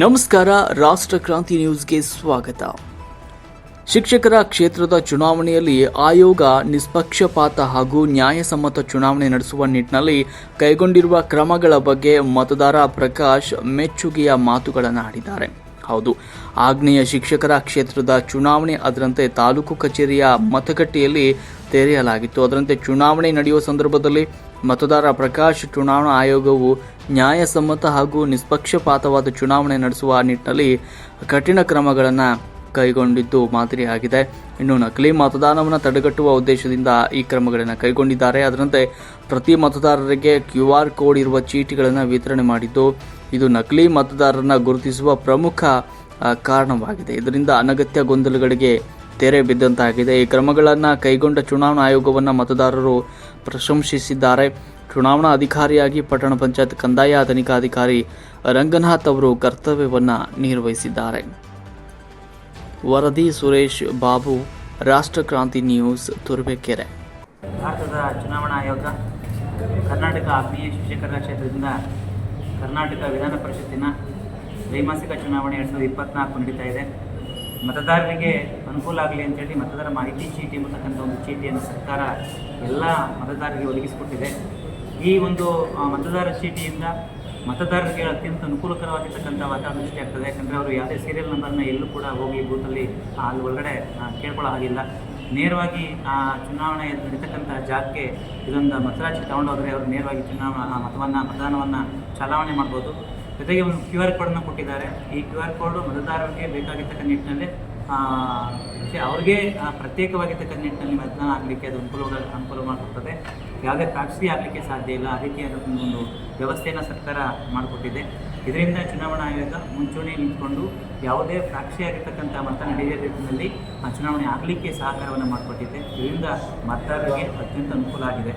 ನಮಸ್ಕಾರ, ರಾಷ್ಟ್ರ ಕ್ರಾಂತಿ ನ್ಯೂಸ್ಗೆ ಸ್ವಾಗತ. ಶಿಕ್ಷಕರ ಕ್ಷೇತ್ರದ ಚುನಾವಣೆಯಲ್ಲಿ ಆಯೋಗ ನಿಷ್ಪಕ್ಷಪಾತ ಹಾಗೂ ನ್ಯಾಯಸಮ್ಮತ ಚುನಾವಣೆ ನಡೆಸುವ ನಿಟ್ಟಿನಲ್ಲಿ ಕೈಗೊಂಡಿರುವ ಕ್ರಮಗಳ ಬಗ್ಗೆ ಮತದಾರ ಪ್ರಕಾಶ್ ಮೆಚ್ಚುಗೆಯ ಮಾತುಗಳನ್ನು ಆಡಿದ್ದಾರೆ. ಹೌದು, ಆಗ್ನೇಯ ಶಿಕ್ಷಕರ ಕ್ಷೇತ್ರದ ಚುನಾವಣೆ ಅದರಂತೆ ತಾಲೂಕು ಕಚೇರಿಯ ಮತಗಟ್ಟೆಯಲ್ಲಿ ತೆರೆಯಲಾಗಿತ್ತು. ಅದರಂತೆ ಚುನಾವಣೆ ನಡೆಯುವ ಸಂದರ್ಭದಲ್ಲಿ ಮತದಾರ ಪ್ರಕಾಶ್ ಚುನಾವಣಾ ಆಯೋಗವು ನ್ಯಾಯಸಮ್ಮತ ಹಾಗೂ ನಿಷ್ಪಕ್ಷಪಾತವಾದ ಚುನಾವಣೆ ನಡೆಸುವ ನಿಟ್ಟಿನಲ್ಲಿ ಕಠಿಣ ಕ್ರಮಗಳನ್ನು ಕೈಗೊಂಡಿದ್ದು ಮಾದರಿಯಾಗಿದೆ ಇನ್ನು ನಕಲಿ ಮತದಾನವನ್ನು ತಡೆಗಟ್ಟುವ ಉದ್ದೇಶದಿಂದ ಈ ಕ್ರಮಗಳನ್ನು ಕೈಗೊಂಡಿದ್ದಾರೆ. ಅದರಂತೆ ಪ್ರತಿ ಮತದಾರರಿಗೆ ಕ್ಯೂ ಆರ್ ಕೋಡ್ ಇರುವ ಚೀಟಿಗಳನ್ನು ವಿತರಣೆ ಮಾಡಿದ್ದು, ಇದು ನಕಲಿ ಮತದಾರರನ್ನು ಗುರುತಿಸುವ ಪ್ರಮುಖ ಕಾರಣವಾಗಿದೆ. ಇದರಿಂದ ಅನಗತ್ಯ ಗೊಂದಲಗಳಿಗೆ ತೆರೆ ಬಿದ್ದಂತಾಗಿದೆ. ಈ ಕ್ರಮಗಳನ್ನು ಕೈಗೊಂಡ ಚುನಾವಣಾ ಆಯೋಗವನ್ನು ಮತದಾರರು ಪ್ರಶಂಸಿಸಿದ್ದಾರೆ. ಚುನಾವಣಾ ಅಧಿಕಾರಿಯಾಗಿ ಪಟ್ಟಣ ಪಂಚಾಯತ್ ಕಂದಾಯ ತನಿಖಾಧಿಕಾರಿ ರಂಗನಾಥ್ ಅವರು ಕರ್ತವ್ಯವನ್ನು ನಿರ್ವಹಿಸಿದ್ದಾರೆ. ವರದಿ ಸುರೇಶ್ ಬಾಬು ರಾಷ್ಟ್ರಕ್ರಾಂತಿ ನ್ಯೂಸ್ ತುರುಬೇಕೆರೆ ಭಾರತದ ಚುನಾವಣಾ ಆಯೋಗ, ಕರ್ನಾಟಕ ಆತ್ಮೀಯ ಶಿಕ್ಷಕರ ಕ್ಷೇತ್ರದಿಂದ ಕರ್ನಾಟಕ ವಿಧಾನ ಪರಿಷತ್ತಿನ ದ್ವೈಮಾಸಿಕ ಚುನಾವಣೆ ಎರಡು ಸಾವಿರದ ಇಪ್ಪತ್ನಾಲ್ಕು ನಡೀತಾ ಇದೆ. ಮತದಾರರಿಗೆ ಅನುಕೂಲ ಆಗಲಿ ಅಂತೇಳಿ ಮತದಾರ ಮಾಹಿತಿ ಚೀಟಿ ಎಂಬತಕ್ಕಂಥ ಒಂದು ಚೀಟಿಯನ್ನು ಸರ್ಕಾರ ಎಲ್ಲ ಮತದಾರರಿಗೆ ಒದಗಿಸಿಕೊಟ್ಟಿದೆ. ಈ ಒಂದು ಮತದಾರ ಚೀಟಿಯಿಂದ ಮತದಾರರಿಗೆ ಅತ್ಯಂತ ಅನುಕೂಲಕರವಾಗಿರ್ತಕ್ಕಂಥ ವಾತಾವರಣ ಸೃಷ್ಟಿಯಾಗ್ತದೆ ಯಾಕಂದರೆ ಅವರು ಯಾವುದೇ ಸೀರಿಯಲ್ ನಂಬರ್ನ ಎಲ್ಲೂ ಕೂಡ ಹೋಗಿ ಬೂತಲ್ಲಿ ಅಲ್ಲಿ ಒಳಗಡೆ ಕೇಳ್ಕೊಳ್ಳೋ ಹಾಗಿಲ್ಲ. ನೇರವಾಗಿ, ಆ, ಚುನಾವಣೆ ನಡೀತಕ್ಕಂಥ ಜಾಗಕ್ಕೆ ಇದೊಂದು ಮತರಾಜಿ ತಗೊಂಡೋದ್ರೆ ಅವರು ನೇರವಾಗಿ ಚುನಾವಣಾ ಮತವನ್ನು, ಮತದಾನವನ್ನು ಚಲಾವಣೆ ಮಾಡ್ಬೋದು. ಜೊತೆಗೆ ಒಂದು ಕ್ಯೂ ಆರ್ ಕೋಡನ್ನು ಕೊಟ್ಟಿದ್ದಾರೆ. ಈ ಕ್ಯೂ ಆರ್ ಕೋಡು ಮತದಾರರಿಗೆ ಬೇಕಾಗಿರ್ತಕ್ಕಂಥ ನಿಟ್ಟಿನಲ್ಲಿ ಅವ್ರಿಗೆ ಪ್ರತ್ಯೇಕವಾಗಿರ್ತಕ್ಕ ಪ್ರತ್ಯೇಕವಾಗಿರ್ತಕ್ಕಂಥ ನಿಟ್ಟಿನಲ್ಲಿ ಮತದಾನ ಆಗಲಿಕ್ಕೆ ಅದು ಅನುಕೂಲ ಅನುಕೂಲ ಮಾಡಿಕೊಡ್ತದೆ. ಯಾವುದೇ ಪ್ರಾಕ್ಸಿ ಆಗಲಿಕ್ಕೆ ಸಾಧ್ಯ ಇಲ್ಲ. ಆ ರೀತಿಯಾದ ಒಂದು ವ್ಯವಸ್ಥೆಯನ್ನು ಸರ್ಕಾರ ಮಾಡಿಕೊಟ್ಟಿದೆ. ಇದರಿಂದ ಚುನಾವಣಾ ಆಯೋಗ ಮುಂಚೂಣಿ ನಿಂತ್ಕೊಂಡು ಯಾವುದೇ ಪ್ರಾಕ್ಷಿ ಆಗಿರ್ತಕ್ಕಂಥ ಮತ ನಡೆಯುವ ರೀತಿಯಲ್ಲಿ ಚುನಾವಣೆ ಆಗಲಿಕ್ಕೆ ಸಹಕಾರವನ್ನು ಮಾಡಿಕೊಟ್ಟಿದೆ. ಇದರಿಂದ ಮತದಾರರಿಗೆ ಅತ್ಯಂತ ಅನುಕೂಲ ಆಗಿದೆ.